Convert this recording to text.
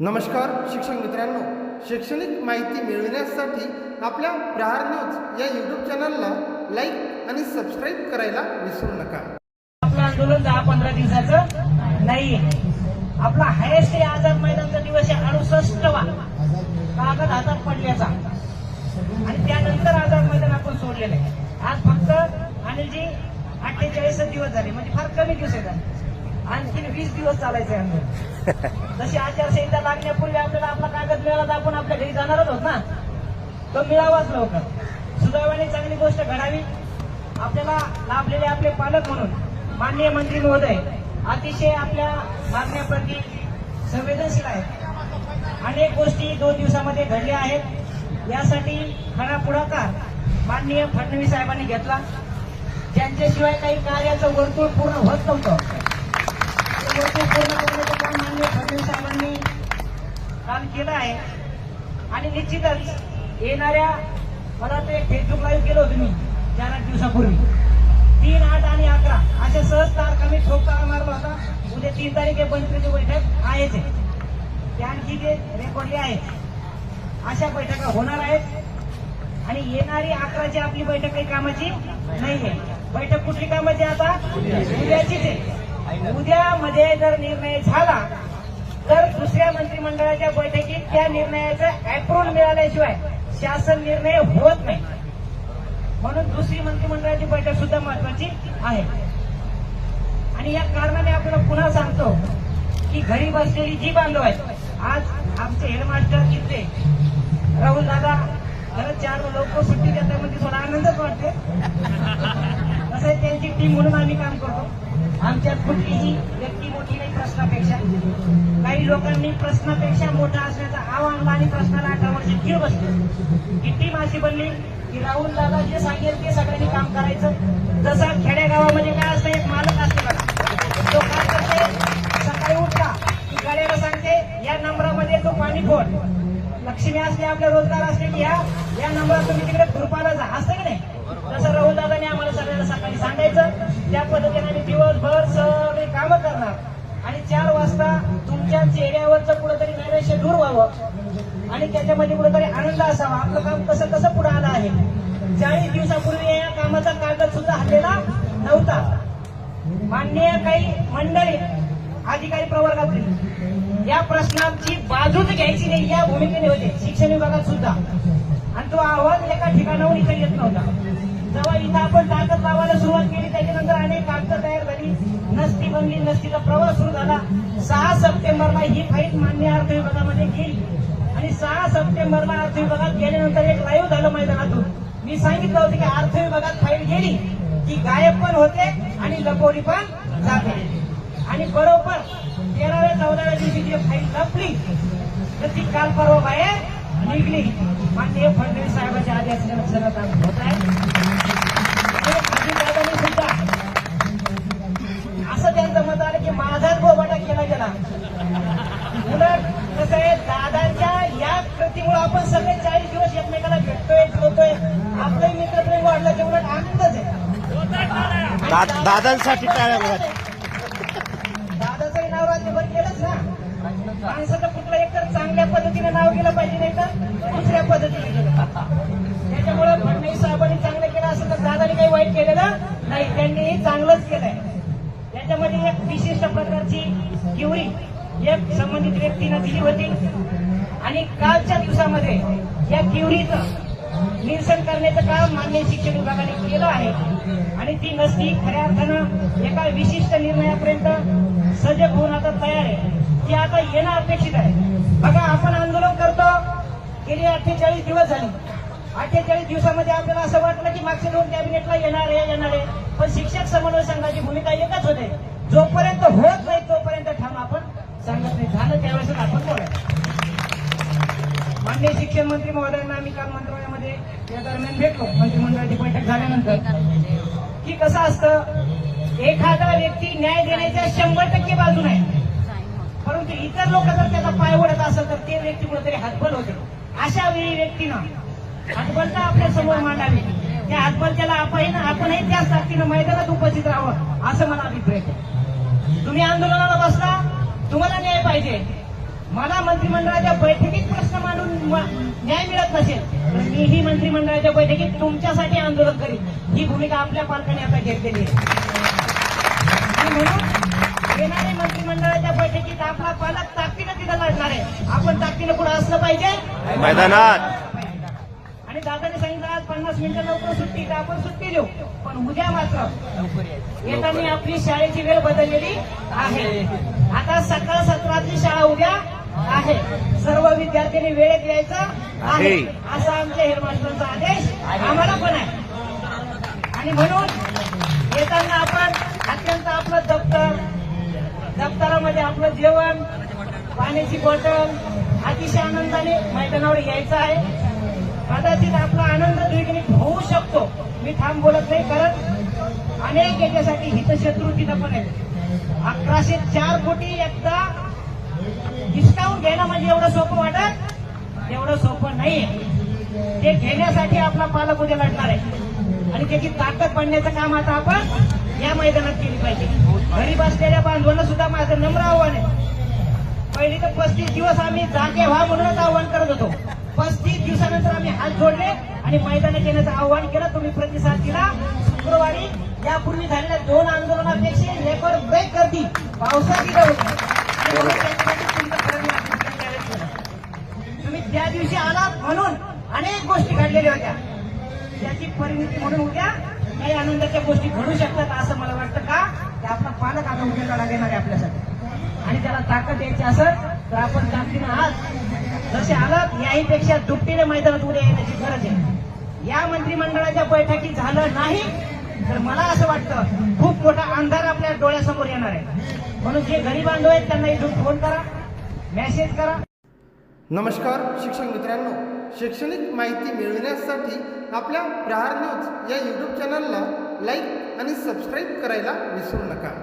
नमस्कार शिक्षक मित्रांनो. शैक्षणिक माहिती मिळविण्यासाठी आपल्या प्रहार न्यूज या यूट्यूब चॅनलला लाईक आणि सबस्क्राईब करायला विसरू नका. आपलं आंदोलन दहा पंधरा दिवसाचं नाहीये आपला हायेस्ट आझाद मैदानचा दिवस आहे अडुसष्टवा. कागद हातात पडल्याचा. आणि त्यानंतर आझाद मैदान आपण सोडलेलं आहे. आज फक्त अनिलजी अठ्ठेचाळीस दिवस झाले म्हणजे फार कमी दिवस आहेत आणखीन वीस दिवस चालायचं आहे आंदोलन जशी आचारसंहिता लागण्यापूर्वी आपल्याला आपला कागद मिळाला तर आपण आपल्या घरी जाणारच होत ना? तो मिळावाच लवकर. सुदैवाने चांगली गोष्ट घडावी. आपल्याला लाभलेले आपले पालक म्हणून माननीय मंत्री महोदय अतिशय आपल्या मागण्याप्रती संवेदनशील आहेत. अनेक गोष्टी दोन दिवसामध्ये घडल्या आहेत. यासाठी खरा पुढाकार माननीय फडणवीस साहेबांनी घेतला. ज्यांच्याशिवाय काही कार्याचं वर्तुळ पूर्ण होत नव्हतं. फडणवीस साहेबांनी काम केलं आहे. आणि निश्चितच येणाऱ्या मला ते फेसबुक लाईव्ह केलं होतं मी चार आठ दिवसापूर्वी. तीन आठ आणि अकरा. असे सहज तारखा मी ठोकताना मारला होता. उद्या तीन तारीख आहे पंचवीसची बैठक आहेच आहे. ते आणखी ते रेकॉर्डली आहेत अशा बैठका होणार आहेत. आणि येणारी अकराची आपली बैठक काही कामाची नाहीये बैठक कुठली कामाची आता? उद्याचीच आहे. उद्यामध्ये जर निर्णय झाला तर दुसऱ्या मंत्रिमंडळाच्या बैठकीत त्या निर्णयाचं अप्रुव्ह मिळाल्याशिवाय शासन निर्णय होत नाही. म्हणून दुसरी मंत्रिमंडळाची बैठक सुद्धा महत्वाची आहे. आणि या कारणाने आपल्याला पुन्हा सांगतो की घरी बसलेली जी बांधव आहेत आज आमचे हेडमास्टर इथे राहुल दादा खरंच चार लोक सुट्टी देतात म्हणजे थोडा आनंदच वाटते कसं त्यांची टीम म्हणून आम्ही काम करतो. आमच्यात कुठलीही व्यक्ती मोठी नाही प्रश्नापेक्षा. काही लोकांनी प्रश्नापेक्षा मोठा असण्याचा आव्हान आणि प्रश्नाला अठरा वर्ष कीळ बसली? किती टीम बनली? की राहुल दादा जे सांगेल ते सगळ्यांनी काम करायचं. जसा खेडेगावामध्ये काय असतं एक मालक असतो बघा. तो काय करते? सकाळी उठला की गाड्याला सांगते या नंबरामध्ये तो पाणी फोड लक्ष्मी असते आपले रोजगार असते की या. या नंबरात तुम्ही तिकडे खुरपाला जा. असतं की नाही? तसं राहुल दादाने आम्हाला सगळ्यांना सकाळी सांगायचं. त्या पद्धतीने आम्ही दिवसभर सगळे कामं करणार. आणि चार वाजता तुमच्या चेहऱ्यावरचं कुठंतरी नैराश्य दूर व्हावं. आणि त्याच्यामध्ये कुठेतरी आनंद असावा. आपलं काम कसं कसं पुढे आलं आहे. चाळीस दिवसापूर्वी या कामाचा कागद सुद्धा हल्लेला नव्हता. माननीय काही मंडळी अधिकारी प्रवर्गातील या प्रश्नांची बाजूच घ्यायची नाही या भूमिकेने होते. शिक्षण विभागात सुद्धा. आणि तो आवाज एका ठिकाणाहून इथे येत नव्हता. जेव्हा इथं आपण ताकद लावायला सुरुवात केली. त्याच्यानंतर अनेक कागद तयार झाली. नसती बनली नसतीचा प्रवास सुरू झाला. सहा सप्टेंबरला ही फाईल मान्य अर्थ विभागामध्ये गेली. आणि सहा सप्टेंबरला अर्थ विभागात गेल्यानंतर एक लाईव्ह झालं मैदानातून. मी सांगितलं होतं की अर्थ विभागात फाईल गेली की गायब पण होते आणि लपोरी पण जाते. आणि बरोबर तेराव्या चौदाव्या दिवशी जी फाईल लपली तर ती काल परवा बाहेर निघली. माननीय फडणवीस साहेबांच्या आदेशानुसार काम होत आहे. सुद्धा असं त्यांचं मत आलं की माझाच बोबाटा केला गेला. उलट कसं आहे दादांच्या या कृतीमुळे आपण सगळे चाळीस दिवस एकमेकाला भेटतोय मित्रप्रेम वाढलं ते उलट आनंदच आहे. दादांसाठी. दादाचंही नाव राज्यभर केलंच ना. माणसाचं कुठलं एक तर चांगल्या पद्धतीने नाव गेलं पाहिजे नाही तर दुसऱ्या पद्धतीने गेलं त्याच्यामुळे फडणवीस साहेबांनी चांगलं केलं असं तर दादाने काही वाईट केलेलं नाही त्यांनी चांगलंच केलंय. त्याच्यामध्ये एक विशिष्ट प्रकारची क्युरी एक संबंधित व्यक्तीनं दिली होती. आणि कालच्या दिवसामध्ये या क्युरीचं निरसन करण्याचं काम मान्य शिक्षण विभागाने केलं आहे. आणि ती नसती खऱ्या अर्थानं एका विशिष्ट निर्णयापर्यंत सजग होऊन आता तयार आहे. ती आता येणं अपेक्षित आहे बघा आपण आंदोलन करतो गेली अठ्ठेचाळीस दिवस झाले. अठ्ठेचाळीस दिवसामध्ये आपल्याला असं वाटलं की मागच्या दोन कॅबिनेटला येणार आहे येणार आहे. पण शिक्षक समन्वय संघाची भूमिका एकच होते. जोपर्यंत होत नाही तोपर्यंत ठाम आपण सांगत नाही. झालं त्यावेळेस आपण बोलायचं. माननीय शिक्षण मंत्री महोदयांना आम्ही काल मंत्रालयामध्ये या दरम्यान भेटलो. मंत्रिमंडळाची बैठक झाल्यानंतर. की कसं असतं एखादा व्यक्ती न्याय देण्याच्या शंभर टक्के बाजून आहे. परंतु इतर लोक जर त्याचा पाय ओढत असेल तर ते व्यक्ती कुठेतरी हातबल होते. अशा वेळी व्यक्तीनं हातबलता आपल्यासमोर मांडावी त्या हातबलत्याला आपण आपणही त्याच ताकदीनं मैदानात उपस्थित राहावं असं मला अभिप्रेत आहे. तुम्ही आंदोलनाला बसला तुम्हाला न्याय पाहिजे. मला मंत्रिमंडळाच्या बैठकीत प्रश्न मांडून न्याय मिळत नसेल तर मीही मंत्रिमंडळाच्या बैठकीत तुमच्यासाठी आंदोलन करीन. ही भूमिका आपल्या पालकाने आता घेतलेली आहे. आणि म्हणून येणारे मंत्रिमंडळाच्या बैठकीत आपला पालक ताकदीनं तिथं लढणार आहे. आपण ताकदीनं पुढे असलं पाहिजे. मैदानात. आणि दादाने सांगितलं आज पन्नास मिनिटं लवकर सुट्टी का आपण सुट्टी देऊ. पण उद्या मात्र येताना आपली शाळेची वेळ बदललेली आहे. आता सकाळ सत्रातली शाळा उद्या आहे. सर्व विद्यार्थ्यांनी वेळेत यायचं आहे. आहे. असा आमच्या हेडमास्टरांचा आदेश आम्हाला पण आहे. आणि म्हणून येताना आपण अत्यंत आपलं दप्तर दप्तरामध्ये आपलं जेवण पाण्याची बॉटल अतिशय आनंदाने मैदानावर यायचं आहे. कदाचित आपला आनंद देखील होऊ शकतो. मी ठाम बोलत नाही कारण अनेक याच्यासाठी हितशत्रू तिथं पण आहेत. अकराशे चार कोटी एकदा हिसकावून घेणं म्हणजे एवढं सोपं वाटत? एवढं सोपं नाही. ते घेण्यासाठी आपला पालक उद्या लढणार आहे. आणि त्याची ताकद पडण्याचं काम आता आपण या मैदानात केली पाहिजे. घरी बसलेल्या बांधवांना सुद्धा माझं नम्र आव्हान आहे. पहिली तर पस्तीस दिवस आम्ही जागे व्हा म्हणूनच आव्हान करत होतो. पस्तीस दिवसानंतर आम्ही हात जोडले आणि मैदानात येण्याचं आव्हान केलं. तुम्ही प्रतिसाद दिला. शुक्रवारी यापूर्वी झालेल्या दोन आंदोलनापेक्षा रेकॉर्ड ब्रेक गर्दी पावसाची. तुम्ही त्या दिवशी आलात म्हणून अनेक गोष्टी घडलेल्या होत्या. त्याची परिणती म्हणून उद्या काही आनंदाच्या गोष्टी घडू शकतात असं मला वाटतं का? की आपला पालक आता उद्या लढा देणार आहे आपल्यासाठी. आणि त्याला ताकद द्यायची असेल तर आपण ताकदीनं आज जसे आलात याहीपेक्षा दुपटीने मैदानात उद्या येण्याची गरज आहे. या मंत्रिमंडळाच्या बैठकी झालं नाही तर मला असं वाटतं खूप मोठा अंधार आपल्या डोळ्यासमोर येणार आहे. म्हणून जे गरीब बांधव आहेत त्यांना इथून फोन करा मेसेज करा. नमस्कार शिक्षक मित्रांनो. शैक्षणिक माहिती मिळविण्यासाठी आपल्या प्रहार न्यूज या यूट्यूब चॅनलला लाईक आणि सबस्क्राईब करायला विसरू नका.